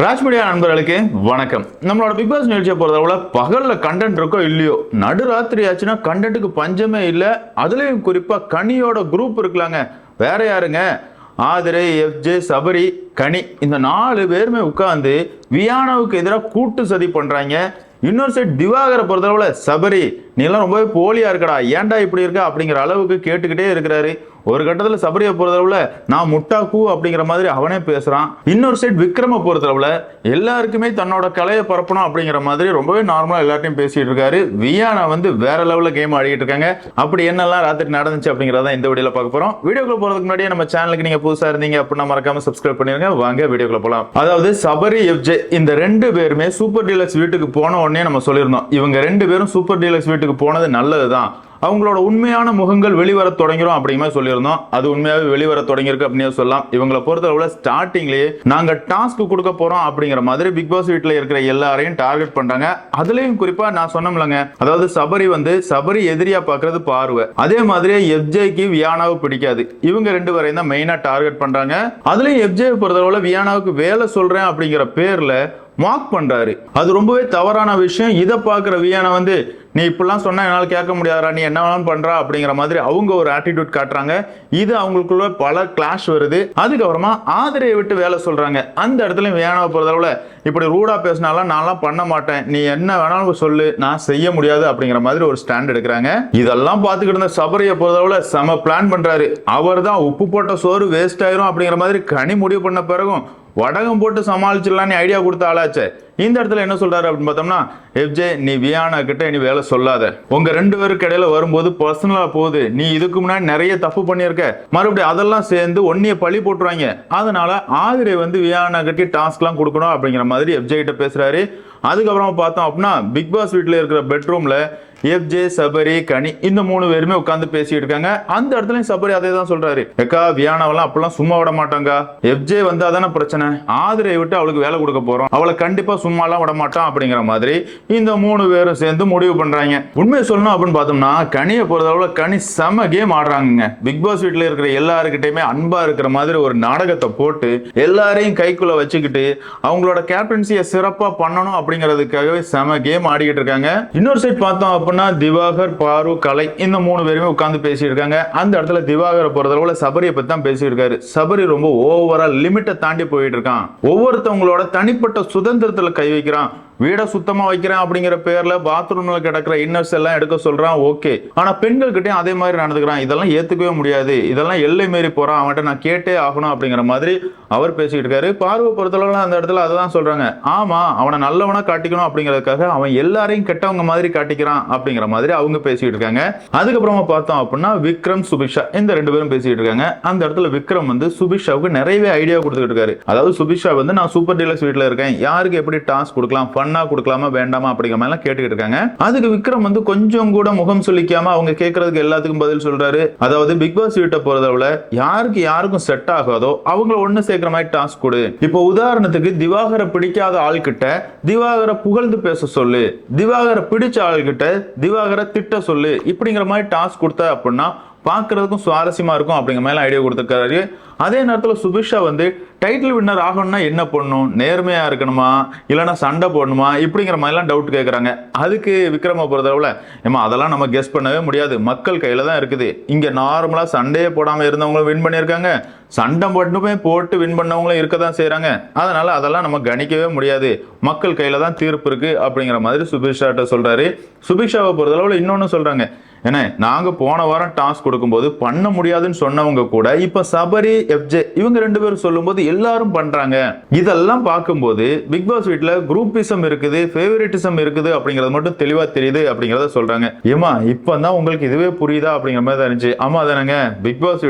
ராஜ்மீடியா நண்பர்களுக்கு வணக்கம். நம்மளோட பிக் பாஸ் நிகழ்ச்சியை பொறுத்தளவுல பகல்ல கண்டென்ட் இருக்கோ இல்லையோ நடுராத்திரி ஆச்சுன்னா கண்டென்ட்டுக்கு பஞ்சமே இல்லை. அதுலேயும் குறிப்பாக கனியோட குரூப் இருக்கலாங்க. வேற யாருங்க? ஆதிரை எஃப்ஜே சபரி கனி. இந்த நாலு பேருமே உட்காந்து வியானாவுக்கு எதிராக கூட்டு சதி பண்ணுறாங்க இன்னொரு சைடு திவாகரை பொறுத்தளவில் சபரி நீ எல்லாம் ரொம்பவே போலியாக இருக்கடா. ஏன்டா இப்படி இருக்க அப்படிங்கிற அளவுக்கு கேட்டுக்கிட்டே இருக்கிறாரு. ஒரு கட்டத்தில் சபரியை பொறுத்தளவில் நான் முட்டாக்கு அப்படிங்கிற மாதிரி அவனே பேசுகிறான் இன்னொரு சைட் விக்ரம பொறுத்தளவில் எல்லாருக்குமே தன்னோட கலையை பரப்பணும் அப்படிங்கிற மாதிரி ரொம்பவே நார்மலாக எல்லார்ட்டையும் பேசிகிட்டு இருக்காரு. வியானா வந்து வேற லெவலில் கேம் ஆடிக்கிட்டு இருக்காங்க. அப்படி என்னெல்லாம் ராத்திரி நடந்துச்சு அப்படிங்கிறத இந்த வீடியோவில் பார்க்க போகிறோம் வீடியோக்குள்ள போகிறதுக்கு முன்னாடியே நம்ம சேனலுக்கு நீங்கள் புதுசாக இருந்தீங்க அப்படின்னா மறக்காம சப்ஸ்கிரைப் பண்ணிருங்க. வாங்க வீடியோக்குள்ள போகலாம் அதாவது சபரி எஃப்ஜே இந்த ரெண்டு பேருமே சூப்பர் டீலக்ஸ் வீட்டுக்கு போன உடனே நம்ம சொல்லியிருந்தோம். இவங்க ரெண்டு பேரும் சூப்பர் டீலக்ஸ் வீட்டுக்கு போனது நல்லது தான் அவங்களோட உண்மையான முகங்கள் வெளிவர தொடங்கிரும் அப்படிங்கிற மாதிரி சொல்லியிருந்தோம். அது உண்மையாவே வெளிவர தொடங்கியிருக்கு அப்படின்னு சொல்லலாம். இவங்களை பொறுத்தளவுல ஸ்டார்டிங்லேயே நாங்க டாஸ்க் கொடுக்க போறோம் அப்படிங்கிற மாதிரி பிக் பாஸ் வீட்டில் இருக்கிற எல்லாரையும் டார்கெட் பண்றாங்க. அதுலயும் குறிப்பா நான் சொன்னோம்லங்க அதாவது சபரி வந்து சபரி எதிரியா பாக்குறது பார்வை. அதே மாதிரி எஃப்ஜேக்கு வியானாவை பிடிக்காது. இவங்க ரெண்டு பேரையும் தான் மெயினா டார்கெட் பண்றாங்க. அதுலயும் எஃப்ஜே பொறுத்தளவுல வியானாவுக்கு வேலை சொல்றேன் அப்படிங்கிற பேர்ல மார்க் பண்றாரு. அது ரொம்பவே தவறான விஷயம். இதை பார்க்குற வியானா வந்து நீ இப்படிலாம் சொன்னால் என்னால் கேட்க முடியாதா நீ என்ன வேணாலும் பண்ணுறா அப்படிங்கிற மாதிரி அவங்க ஒரு ஆட்டிடியூட் காட்டுறாங்க. இது அவங்களுக்குள்ள பல கிளாஷ் வருது. அதுக்கப்புறமா ஆதரையை விட்டு வேலை சொல்கிறாங்க அந்த இடத்துல வேணா பொறுத்தளவுல இப்படி ரூடாக பேசினாலாம் நான்லாம் பண்ண மாட்டேன். நீ என்ன வேணாலும் சொல்லு நான் செய்ய முடியாது அப்படிங்கிற மாதிரி ஒரு ஸ்டாண்ட் எடுக்கிறாங்க. இதெல்லாம் பார்த்துக்கிட்டு இருந்த சபரியை பொறுத்தளவில் செம பிளான் பண்ணுறாரு அவர் தான் உப்பு போட்ட சோறு வேஸ்ட் ஆயிரும் அப்படிங்கிற மாதிரி கனி முடிவு பண்ண பிறகும் வடகம் போட்டு சமாளிச்சிடலான்னு ஐடியா கொடுத்த ஆளாச்சே. இந்த இடத்துல என்ன சொல்கிறாரு அப்படின்னு பார்த்தோம்னா எஃப்ஜே நீ வியானா கிட்ட நீ வேலை சொல்லாத. உங்கள் ரெண்டு பேருக்கு இடையில வரும்போது பர்சனலாக போகுது. நீ இதுக்கு முன்னாடி நிறைய தப்பு பண்ணியிருக்க. மறுபடியும் அதெல்லாம் சேர்ந்து ஒன்னிய பழி போட்டுருவாங்க. அதனால ஆதிரை வந்து வியானா கிட்ட டாஸ்க்லாம் கொடுக்கணும் அப்படிங்கிற மாதிரி எஃப்ஜே கிட்ட பேசுகிறாரு அதுக்கப்புறமா பார்த்தோம் அப்படின்னா பிக் பாஸ் வீட்டில் இருக்கிற பெட்ரூமில் எஃப்ஜே சபரி கனி இந்த மூணு பேருமே உட்காந்து பேசிட்டு இருக்காங்க. அந்த இடத்துலயும் சபரி அதே தான் சொல்றாரு. எக்கா வியானாவெல்லாம் அப்பெல்லாம் சும்மா விட மாட்டாங்க எஃப்ஜே வந்து அதான பிரச்சனை. ஆதரவை விட்டு அவளுக்கு வேலை கொடுக்க போறோம். அவளை கண்டிப்பா சும்மாலாம் விட மாட்டான் அப்படிங்கிற மாதிரி இந்த மூணு பேரும் சேர்ந்து முடிவு பண்றாங்க. உண்மையை சொல்லணும் அப்படின்னு பார்த்தோம்னா கனியை பொறுத்தளவுல கனி செம கேம் ஆடுறாங்க பிக் பாஸ் வீட்டில் இருக்கிற எல்லாருக்கிட்டையுமே அன்பா இருக்கிற மாதிரி ஒரு நாடகத்தை போட்டு எல்லாரையும் கைக்குள்ள வச்சுக்கிட்டு அவங்களோட கேப்டன்சியை சிறப்பா பண்ணணும் அப்படிங்கிறதுக்காகவே செம கேம் ஆடிக்கிட்டு இருக்காங்க. இன்னொரு சைட் பார்த்தோம் அப்படின்னா திவாகர் பாரு கலை இந்த மூணு பேருமே உட்காந்து பேசிட்டு இருக்காங்க அந்த இடத்துல திவாகரை பொறுத்தளவுல சபரியை பத்தி தான் பேசிட்டு இருக்காரு சபரி ரொம்ப ஓவரா லிமிட்டை தாண்டி போயிட்டு இருக்கான். ஒவ்வொருத்தவங்களோட தனிப்பட்ட சுதந்திரத்துல கை வைக்கிறான். வீடை சுத்தமா வைக்கிறேன் அப்படிங்கிற பேர்ல பாத்ரூம்ல கிடக்கிற இன்னர்ஸ் எல்லாம் எடுக்க சொல்றான் ஓகே ஆனா பெண்கள்கிட்டயும் அதே மாதிரி நடந்துக்கிறான். இதெல்லாம் ஏத்துக்கவே முடியாது. இதெல்லாம் எல்லை மீறி போறான். அவன்கிட்ட நான் கேட்டே ஆகணும் அப்படிங்கிற மாதிரி அவர் பேசிக்கிட்டு இருக்காரு. பார்வை பொறுத்தளவுல அந்த இடத்துல அதான் சொல்றாங்க. ஆமா அவனை நல்லவனா காட்டிக்கணும் அப்படிங்கிறதுக்காக அவன் எல்லாரையும் கெட்டவங்க மாதிரி காட்டிக்கிறான் அப்படிங்கிற மாதிரி அவங்க பேசிட்டு இருக்காங்க. அதுக்கப்புறமா பார்த்தோம் அப்படின்னா விக்ரம் சுபிஷா இந்த ரெண்டு பேரும் பேசிட்டு இருக்காங்க. அந்த இடத்துல விக்ரம் வந்து சுபிஷாவுக்கு நிறையவே ஐடியா கொடுத்துட்டு இருக்காரு. அதாவது சுபிஷா வந்து நான் சூப்பர் டீலக்ஸ் வீட்டில் இருக்கேன். யாருக்கு எப்படி டாஸ்க் கொடுக்கலாம்? ஃபன் ஃபன்னா கொடுக்கலாமா வேண்டாமா அப்படிங்கிற மாதிரிலாம் கேட்டுக்கிட்டு இருக்காங்க. அதுக்கு விக்ரம் வந்து கொஞ்சம் கூட முகம் சொல்லிக்காம அவங்க கேட்கறதுக்கு எல்லாத்துக்கும் பதில் சொல்றாரு. அதாவது பிக் பாஸ் வீட்டை பொறுத்தளவுல யாருக்கு யாருக்கும் செட் ஆகாதோ அவங்கள ஒண்ணு சேர்க்கிற மாதிரி டாஸ்க் கொடு. இப்போ உதாரணத்துக்கு திவாகரை பிடிக்காத ஆள்கிட்ட திவாகரை புகழ்ந்து பேச சொல்லு. திவாகரை பிடிச்ச ஆள்கிட்ட திவாகரை திட்ட சொல்லு. இப்படிங்கிற மாதிரி டாஸ்க் கொடுத்த அப்படின்னா பார்க்குறதுக்கும் சுவாரஸ்யமாக இருக்கும் அப்படிங்கிற மேலே ஐடியா கொடுத்துருக்காரு. அதே நேரத்தில் சுபிஷா வந்து டைட்டில் வின்னர் ஆகணும்னா என்ன பண்ணணும்? நேர்மையாக இருக்கணுமா? இல்லைன்னா சண்டை போடணுமா? இப்படிங்கிற மாதிரிலாம் டவுட் கேட்குறாங்க அதுக்கு விக்ரம பொறுத்தளவில் ஏமா அதெல்லாம் நம்ம கெஸ் பண்ணவே முடியாது. மக்கள் கையில் தான் இருக்குது. இங்கே நார்மலாக சண்டையே போடாமல் இருந்தவங்களும் வின் பண்ணியிருக்காங்க. சண்டை மட்டுமே போட்டு வின் பண்ணவங்களும் இருக்க தான் செய்கிறாங்க அதனால் அதெல்லாம் நம்ம கணிக்கவே முடியாது. மக்கள் கையில் தான் தீர்ப்பு இருக்குது அப்படிங்கிற மாதிரி சுபிஷாட்ட சொல்கிறாரு சுபிஷாவை பொறுத்தளவில் இன்னொன்று சொல்கிறாங்க ஏன்னா நாங்கள் போன வாரம் டாஸ்க் கொடுக்கும்போது பண்ண முடியாதுன்னு சொன்னவங்க கூட இப்போ சபரி எஃப்ஜே இவங்க ரெண்டு பேரும் சொல்லும்போது எல்லாரும் பண்ணுறாங்க இதெல்லாம் பார்க்கும்போது பிக் பாஸ் குரூப்பிசம் இருக்குது ஃபேவரட்டிசம் இருக்குது அப்படிங்கிறது மட்டும் தெளிவாக தெரியுது அப்படிங்கிறத சொல்கிறாங்க ஏமா இப்பதான் உங்களுக்கு இதுவே புரியுதா அப்படிங்கிற மாதிரி தான் இருந்துச்சு. ஆமா தானேங்க பிக் பாஸ்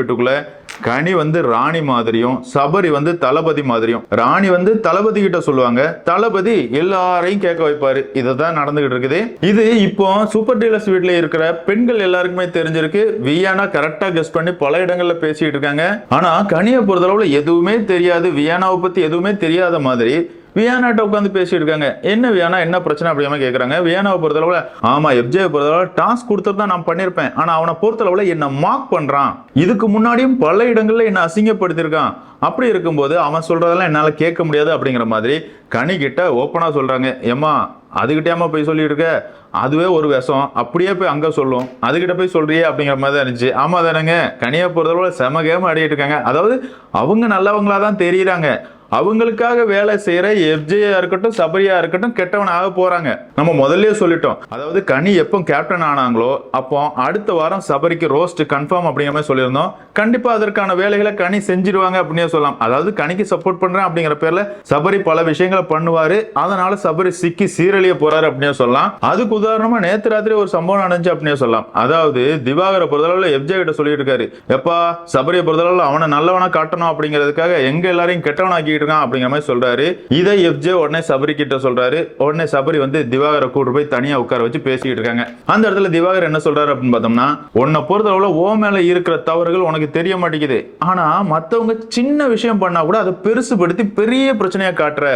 கனி வந்து ராணி மாதிரியும் சபரி வந்து தளபதி மாதிரியும். ராணி வந்து தளபதி கிட்ட சொல்லுவாங்க. தளபதி எல்லாரையும் கேட்க வைப்பாரு. இதுதான் நடந்துகிட்டு இருக்குது. இது இப்போ சூப்பர் டீலர்ஸ் வீட்டில் இருக்கிற பெண்கள் எல்லாருக்குமே தெரிஞ்சிருக்கு. வியானா கரெக்டா கெஸ்ட் பண்ணி பல இடங்கள்ல பேசிட்டு இருக்காங்க. ஆனா கனியை பொறுத்தளவுல எதுவுமே தெரியாது. வியானாவை பத்தி எதுவுமே தெரியாத மாதிரி வியானாட்ட உட்காந்து பேசிட்டு இருக்காங்க என்ன வியானா என்ன பிரச்சனை அப்படியாம கேட்குறாங்க வியானாவை பொறுத்தளவுல ஆமா எப்ஜே பொறுத்தளவுல டாஸ்க் கொடுத்துட்டு தான் நான் பண்ணிருப்பேன். ஆனா அவனை பொறுத்தளவுல என்ன மார்க் பண்றான். இதுக்கு முன்னாடியும் பல இடங்கள்ல என்ன அசிங்கப்படுத்திருக்கான் அப்படி இருக்கும்போது அவன் சொல்றதெல்லாம் என்னால கேட்க முடியாது அப்படிங்கிற மாதிரி கனி கிட்ட ஓப்பனா சொல்றாங்க. ஏம்மா அதுகிட்டயாம போய் சொல்லியிருக்க? இருக்க அதுவே ஒரு விஷம். அப்படியே போய் அங்கே சொல்லும். அதுகிட்ட போய் சொல்றியே அப்படிங்கிற மாதிரி தான் இருந்துச்சு. ஆமா தானேங்க கனியை பொறுத்தளவுல செம கேம ஆடிட்டு இருக்காங்க. அதாவது அவங்க நல்லவங்களா தான் தெரியுறாங்க. அவங்களுக்காக வேலை செய்யற எஃப்ஜேயா இருக்கட்டும் சபரியா இருக்கட்டும் கெட்டவனாக போறாங்க. நம்ம முதல்ல சொல்லிட்டோம். அதாவது கனி எப்போ கேப்டன் ஆனாங்களோ அப்போ அடுத்த வாரம் சபரிக்கு ரோஸ்ட் கன்ஃபார்ம் அப்படிங்கிற மாதிரி சொல்லியிருந்தோம். கண்டிப்பா அதற்கான வேலைகளை கனி செஞ்சிருவாங்க அப்படின்னே சொல்லலாம். அதாவது கனிக்கு சப்போர்ட் பண்றேன் அப்படிங்கிற பேர்ல சபரி பல விஷயங்களை பண்ணுவாரு. அதனால சபரி சிக்கி சீரழிய போறாரு அப்படின்னு சொல்லலாம். அதுக்கு உதாரணமா நேத்து ராத்திரி ஒரு சம்பவம் நடந்துச்சு அப்படின்னே சொல்லலாம். அதாவது திவாகரை பொறுத்தளவுல எஃப்ஜே கிட்ட சொல்லிட்டு இருக்காரு. எப்பா சபரியை பொறுத்தளவுல அவனை நல்லவனா காட்டணும் அப்படிங்கிறதுக்காக எங்க எல்லாரையும் கெட்டவனாக்கிட்டு இருக்கான் அப்படிங்கிற மாதிரி சொல்றாரு. இதை எஃப்ஜே உடனே சபரி கிட்ட சொல்றாரு. உடனே சபரி வந்து திவாகரை கூட்டு போய் தனியா உட்கார வச்சு பேசிக்கிட்டு இருக்காங்க. அந்த இடத்துல திவாகர் என்ன சொல்றாரு அப்படின்னு பார்த்தோம்னா உன்னை பொறுத்தளவுல ஓ மேல இருக்கிற தவறுகள் உனக்கு தெரிய மாட்டேங்குது. ஆனா மத்தவங்க சின்ன விஷயம் பண்ணா கூட அதை பெருசுபடுத்தி பெரிய பிரச்சனையா காட்டுற.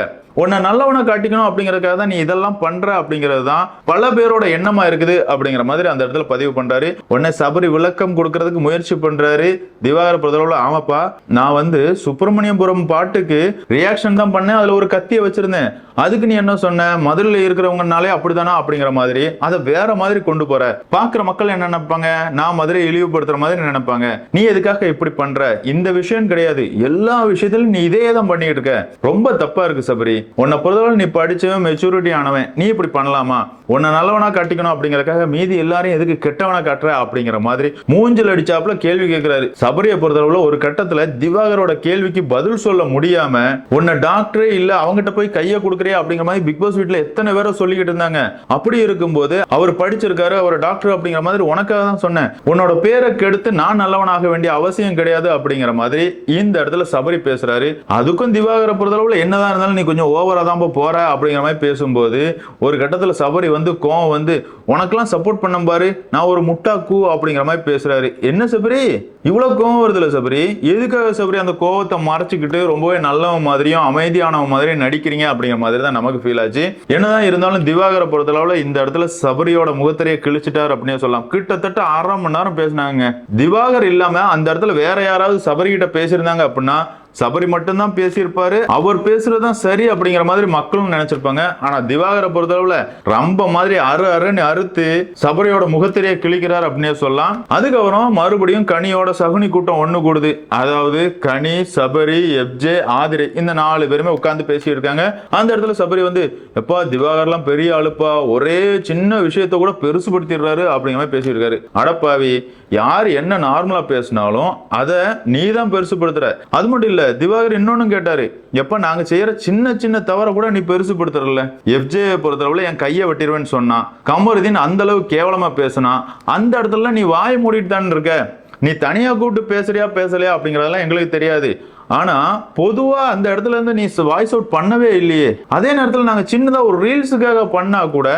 உன்னை நல்லவனை காட்டிக்கணும் அப்படிங்கிறதுக்காக தான் நீ இதெல்லாம் பண்ற அப்படிங்கிறது தான் பல பேரோட எண்ணமா இருக்குது அப்படிங்கிற மாதிரி அந்த இடத்துல பதிவு பண்றாரு. உன்னை சபரி விளக்கம் கொடுக்கறதுக்கு முயற்சி பண்றாரு. திவாகர பிரதலோட ஆமாப்பா நான் வந்து சுப்பிரமணியபுரம் பாட்டுக்கு ரியாக்ஷன் தான் பண்ணேன். அதுல ஒரு கத்தியை வச்சிருந்தேன். அதுக்கு நீ என்ன சொன்ன? மதுரையில் இருக்கிறவங்கனாலே அப்படிதானா? அப்படிங்கிற மாதிரி அதை வேற மாதிரி கொண்டு போற. பாக்குற மக்கள் என்ன நினைப்பாங்க? நான் மதுரை இழிவுபடுத்துற மாதிரி நினைப்பாங்க. நீ எதுக்காக இப்படி பண்ற? இந்த விஷயம் கிடையாது. எல்லா விஷயத்திலும் நீ இதே தான் பண்ணிட்டு இருக்க. ரொம்ப தப்பா இருக்கு சபரி. உன்னை பொறுத்தவரை நீ படிச்சவன் மெச்சூரிட்டி ஆனவன். நீ இப்படி பண்ணலாமா? உன்னை நல்லவனா காட்டிக்கணும் அப்படிங்கறக்காக மீதி எல்லாரையும் எதுக்கு கெட்டவனா காட்டுற அப்படிங்கிற மாதிரி மூஞ்சல் அடிச்சாப்புல கேள்வி கேட்கிறாரு சபரியை பொறுத்தளவுல ஒரு கட்டத்துல திவாகரோட கேள்விக்கு பதில் சொல்ல முடியாம உன்னை டாக்டரே இல்ல அவங்ககிட்ட போய் கையை கொடுக்குறியா அப்படிங்கிற மாதிரி பிக் பாஸ் வீட்டுல எத்தனை பேரை சொல்லிக்கிட்டு இருந்தாங்க. அப்படி இருக்கும்போது அவர் படிச்சிருக்காரு அவர் டாக்டர் அப்படிங்கிற மாதிரி உனக்காக தான் சொன்னேன். உன்னோட பேரை கெடுத்து நான் நல்லவனாக வேண்டிய அவசியம் கிடையாது அப்படிங்கிற மாதிரி இந்த இடத்துல சபரி பேசுறாரு. அதுக்கும் திவாகர பொறுத்தளவுல என்னதான் இருந்தாலும் நீ கொஞ்சம் ஓவராக தான் போகிற அப்படிங்கிற மாதிரி பேசும்போது ஒரு கட்டத்தில் சபரி வந்து கோவம் வந்து உனக்கெல்லாம் சப்போர்ட் பண்ண பாரு நான் ஒரு முட்டா கூ அப்படிங்கிற மாதிரி பேசுகிறாரு என்ன சபரி? இவ்வளோ கோவம் வருதுல்ல சபரி? எதுக்காக சபரி அந்த கோவத்தை மறைச்சிக்கிட்டு ரொம்பவே நல்லவன் மாதிரியும் அமைதியானவன் மாதிரியும் நடிக்கிறீங்க அப்படிங்கிற மாதிரி தான் நமக்கு ஃபீல் ஆச்சு. என்னதான் இருந்தாலும் திவாகரை பொறுத்தளவில் இந்த இடத்துல சபரியோட முகத்திரையை கிழிச்சிட்டார் அப்படின்னு சொல்லலாம். கிட்டத்தட்ட அரை மணி நேரம் பேசினாங்க. திவாகர் இல்லாமல் அந்த இடத்துல வேற யாராவது சபரி கிட்ட பேசியிருந்தாங்க அப்படின்னா சபரி மட்டும்தான் பேசியிருப்பாரு. அவர் பேசுறதுதான் சரி அப்படிங்கிற மாதிரி மக்களும் நினைச்சிருப்பாங்க. ஆனா திவாகரை பொறுத்தளவுல ரொம்ப மாதிரி அரு அருன்னு அறுத்து சபரியோட முகத்திரையை கிழிக்கிறார் அப்படின்னே சொல்லலாம். அதுக்கப்புறம் மறுபடியும் கனியோட சகுனி கூட்டம் ஒண்ணு கூடுது. அதாவது கனி சபரி எப்ஜே ஆதிரை இந்த நாலு பேருமே உட்கார்ந்து பேசிட்டு இருக்காங்க அந்த இடத்துல சபரி வந்து எப்பா திவாகர்லாம் பெரிய அழுப்பா ஒரே சின்ன விஷயத்த கூட பெருசுபடுத்திடுறாரு அப்படிங்கிற மாதிரி பேசியிருக்காரு. அடப்பாவி யார் என்ன நார்மலா பேசினாலும் அதை நீ தான் பெருசுபடுத்துற. அது மட்டும் இல்ல திவாகர் இன்னொன்னு கேட்டாரு எப்ப நாங்க செய்யற சின்ன சின்ன தவற கூட நீ பெருசுபடுத்துறல எஃப்ஜே பொறுத்தளவுல என் கையை வெட்டிடுவேன்னு சொன்னான் கமருதீன் அந்த அளவு கேவலமா பேசினா அந்த இடத்துல நீ வாய் மூடிட்டு தான் இருக்க. நீ தனியா கூப்பிட்டு பேசுறியா பேசலையா அப்படிங்கறதெல்லாம் எங்களுக்கு தெரியாது. ஆனா பொதுவா அந்த இடத்துல இருந்து நீ வாய்ஸ் அவுட் பண்ணவே இல்லையே. அதே நேரத்தில் நாங்க சின்னதா ஒரு ரீல்ஸுக்காக பண்ணா கூட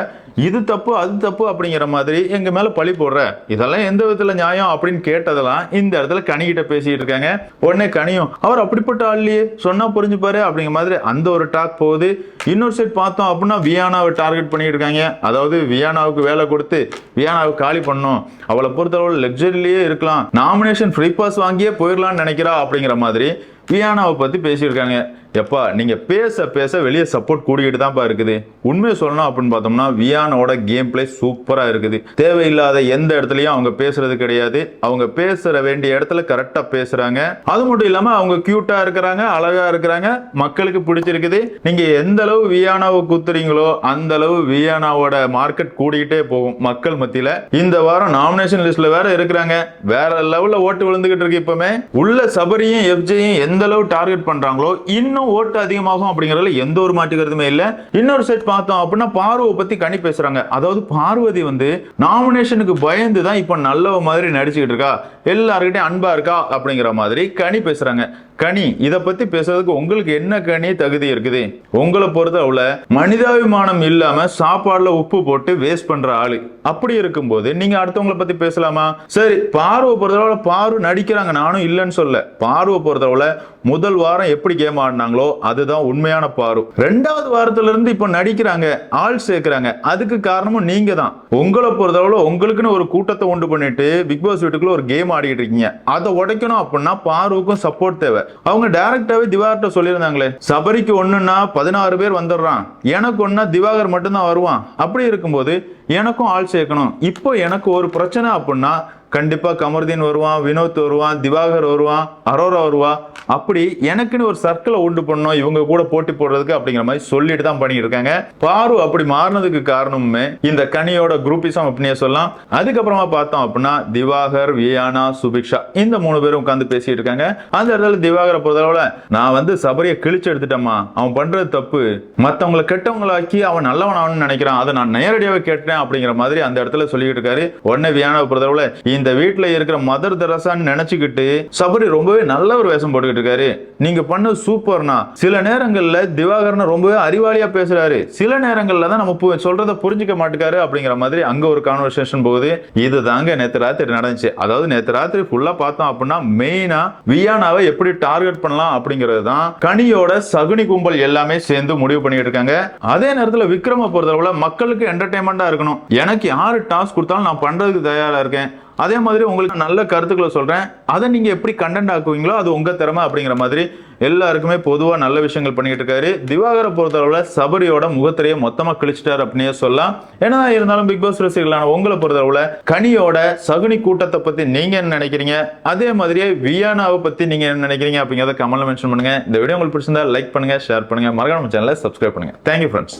இது தப்பு அது தப்பு அப்படிங்கிற மாதிரி எங்க மேல பழி போடுற. இதெல்லாம் எந்த விதத்துல நியாயம் அப்படின்னு கேட்டதெல்லாம் இந்த இடத்துல கனிகிட்ட பேசிட்டு இருக்காங்க. உடனே கனியும் அவர் அப்படிப்பட்ட ஆள்லயே சொன்னா புரிஞ்சுப்பாரு அப்படிங்கிற மாதிரி அந்த ஒரு டாக் போகுது. இன்னொரு சைட் பார்த்தோம் அப்படின்னா வியானாவை டார்கெட் பண்ணிட்டு இருக்காங்க. அதாவது வியானாவுக்கு வேலை கொடுத்து வியானாவை காலி பண்ணும் அவளை பொறுத்தளவு லக்ஸரிலேயே இருக்கலாம். நாமினேஷன் ஃப்ரீ பாஸ் வாங்கியே போயிடலாம்னு நினைக்கிறா அப்படிங்கிற மாதிரி வியானாவை பற்றி பேசியிருக்காங்க. எப்பா நீங்கள் பேச பேச வெளியே சப்போர்ட் கூடிக்கிட்டு தான்ப்பா இருக்குது. உண்மையை சொல்லணும் அப்படின்னு பார்த்தோம்னா வியானோட கேம் பிளே சூப்பராக இருக்குது. தேவையில்லாத எந்த இடத்துலையும் அவங்க பேசுறது கிடையாது. அவங்க பேசுற வேண்டிய இடத்துல கரெக்டாக பேசுறாங்க. அது மட்டும் இல்லாமல் அவங்க க்யூட்டாக இருக்கிறாங்க அழகாக இருக்கிறாங்க மக்களுக்கு பிடிச்சிருக்குது. நீங்கள் எந்த அளவு வியானாவை குத்துறீங்களோ அந்த அளவு வியானாவோட மார்க்கெட் கூடிக்கிட்டே போகும் மக்கள் மத்தியில். இந்த வாரம் நாமினேஷன் லிஸ்ட்ல வேற இருக்கிறாங்க. வேற லெவலில் ஓட்டு விழுந்துகிட்டு இருக்கு இப்பவுமே. உள்ள சபரியும் எஃப்ஜையும் எந்த அளவு டார்கெட் பண்றாங்களோ இன்னும் ஓட்டு அதிகமாகும் அப்படிங்கறதுல எந்த ஒரு மாற்று இல்ல. இன்னொரு செட் பார்த்தோம் அப்படின்னா பார்வை பத்தி கனி பேசுறாங்க. அதாவது பார்வதி வந்து நாமினேஷனுக்கு பயந்து தான் இப்ப நல்லவ மாதிரி நடிச்சுக்கிட்டு இருக்கா. எல்லாருக்கிட்டையும் அன்பா இருக்கா அப்படிங்கிற மாதிரி கனி பேசுறாங்க. கனி இதை பத்தி பேசுறதுக்கு உங்களுக்கு என்ன கனி தகுதி இருக்குது? உங்களை பொறுத்தளவுல மனிதாபிமானம் இல்லாம சாப்பாடுல உப்பு போட்டு வேஸ்ட் பண்ற ஆளு. அப்படி இருக்கும்போது நீங்க அடுத்தவங்களை பத்தி பேசலாமா? சரி பார்வை பொறுத்தளவுல பாரு நடிக்கிறாங்க. நானும் இல்லைன்னு சொல்ல பார்வை பொறுத்தளவுல முதல் வாரம் எப்படி கேம் ஆடினாங்களோ அதுதான் உண்மையான பாரு ரெண்டாவது வாரத்துல இருந்து இப்ப நடிக்கிறாங்க ஆள் சேர்க்கிறாங்க. அதுக்கு காரணமும் நீங்க தான் உங்களை பொறுத்தளவுல உங்களுக்குன்னு ஒரு கூட்டத்தை உண்டு பண்ணிட்டு பிக் பாஸ் வீட்டுக்குள்ள ஒரு கேம் ஆடிட்டு இருக்கீங்க. அதை உடைக்கணும் அப்படின்னா பாருவுக்கும் சப்போர்ட் தேவை. அவங்க டைரக்டாவே திவாகர்ட்ட சொல்லியிருந்தாங்களே சபரிக்கு ஒன்றுன்னா பதினாறு பேர் வந்துடுறான். எனக்கு ஒன்னா திவாகர் மட்டும்தான் வருவான். அப்படி இருக்கும்போது எனக்கும் ஆள் சேர்க்கணும். இப்போ எனக்கு ஒரு பிரச்சனை அப்படின்னா கண்டிப்பாக கமருதீன் வருவான் வினோத் வருவான் திவாகர் வருவான் அரோரா வருவா. அப்படி எனக்குன்னு ஒரு சர்க்கிளை உண்டு பண்ணணும் இவங்க கூட போட்டி போடுறதுக்கு அப்படிங்கிற மாதிரி சொல்லிட்டு தான் பண்ணிட்டு இருக்காங்க பாரு அப்படி மாறினதுக்கு காரணமுமே இந்த கனியோட குரூப்பிசம் அப்படின்னே சொல்லலாம். அதுக்கப்புறமா பார்த்தோம் அப்படின்னா திவாகர் வியானா சுபிக்ஷா இந்த மூணு பேரும் உட்காந்து பேசிட்டு இருக்காங்க. அந்த இடத்துல திவாகரை பொறுத்தளவுல நான் வந்து சபரியை கிழிச்சு எடுத்துட்டேம்மா. அவன் பண்றது தப்பு. மத்தவங்களை கெட்டவங்களாக்கி அவன் நல்லவன் ஆகணும்னு நினைக்கிறான். அதை நான் நேரடியாகவே கேட்டேன் அப்படிங்கிற மாதிரி அந்த இடத்துல சொல்லிட்டு இருக்காரு. உடனே வியானா பொறுத்தளவுல இந்த வீட்டுல இருக்கிற மதர் தெரசான்னு நினைச்சுக்கிட்டு சபரி ரொம்பவே நல்ல ஒரு வேஷம் போட்டுக்கிட்டு இருக்காரு. நீங்க பண்ண சூப்பர்னா சில நேரங்கள்ல திவாகரன் ரொம்பவே அறிவாளியா பேசுறாரு. சில நேரங்கள்ல தான் நம்ம பு- சொல்றத புரிஞ்சுக்க மாட்டேக்காரு அப்படிங்கிற மாதிரி அங்க ஒரு கான்வர்சேஷன் போகுது. இது தாங்க நேற்று ராத்திரி நடந்துச்சு. அதாவது நேற்று ராத்திரி ஃபுல்லா பார்த்தோம் அப்படின்னா மெயினா வியானாவை எப்படி டார்கெட் பண்ணலாம் அப்படிங்கிறது தான் கனியோட சகுனி கும்பல் எல்லாமே சேர்ந்து முடிவு பண்ணிட்டு இருக்காங்க. அதே நேரத்துல விக்ரம பொறுத்தளவுல மக்களுக்கு என்டர்டைன்மெண்டா இருக்கணும். எனக்கு யாரு டாஸ்க் கொடுத்தாலும் நான் பண்றதுக்கு தயாரா இருக்கேன். அதே மாதிரி உங்களுக்கு நல்ல கருத்துக்களை சொல்கிறேன் அதை நீங்கள் எப்படி கண்டென்ட் ஆக்குவீங்களோ அது உங்கள் திறமை அப்படிங்கிற மாதிரி எல்லாருக்குமே பொதுவாக நல்ல விஷயங்கள் பண்ணிக்கிட்டு இருக்காரு. திவாகரை பொறுத்தளவில் சபரியோட முகத்திரையை மொத்தமாக கிழிச்சிட்டார் அப்படின்னே சொல்லலாம். என்னதான் இருந்தாலும் பிக் பாஸ் ரசிகர்களான உங்களை பொறுத்தளவில் கனியோட சகுனி கூட்டத்தை பற்றி நீங்கள் என்ன நினைக்கிறீங்க? அதே மாதிரியே வியானாவை பற்றி நீங்கள் என்ன நினைக்கிறீங்க அப்படிங்கிறத கமெண்ட்ல மென்ஷன் பண்ணுங்க. இந்த வீடியோ உங்களுக்கு பிடிச்சிருந்தா லைக் பண்ணுங்க ஷேர் பண்ணுங்க. மறக்காம சேனலை சப்ஸ்கிரைப் பண்ணுங்கள் தேங்க்யூ ஃப்ரெண்ட்ஸ்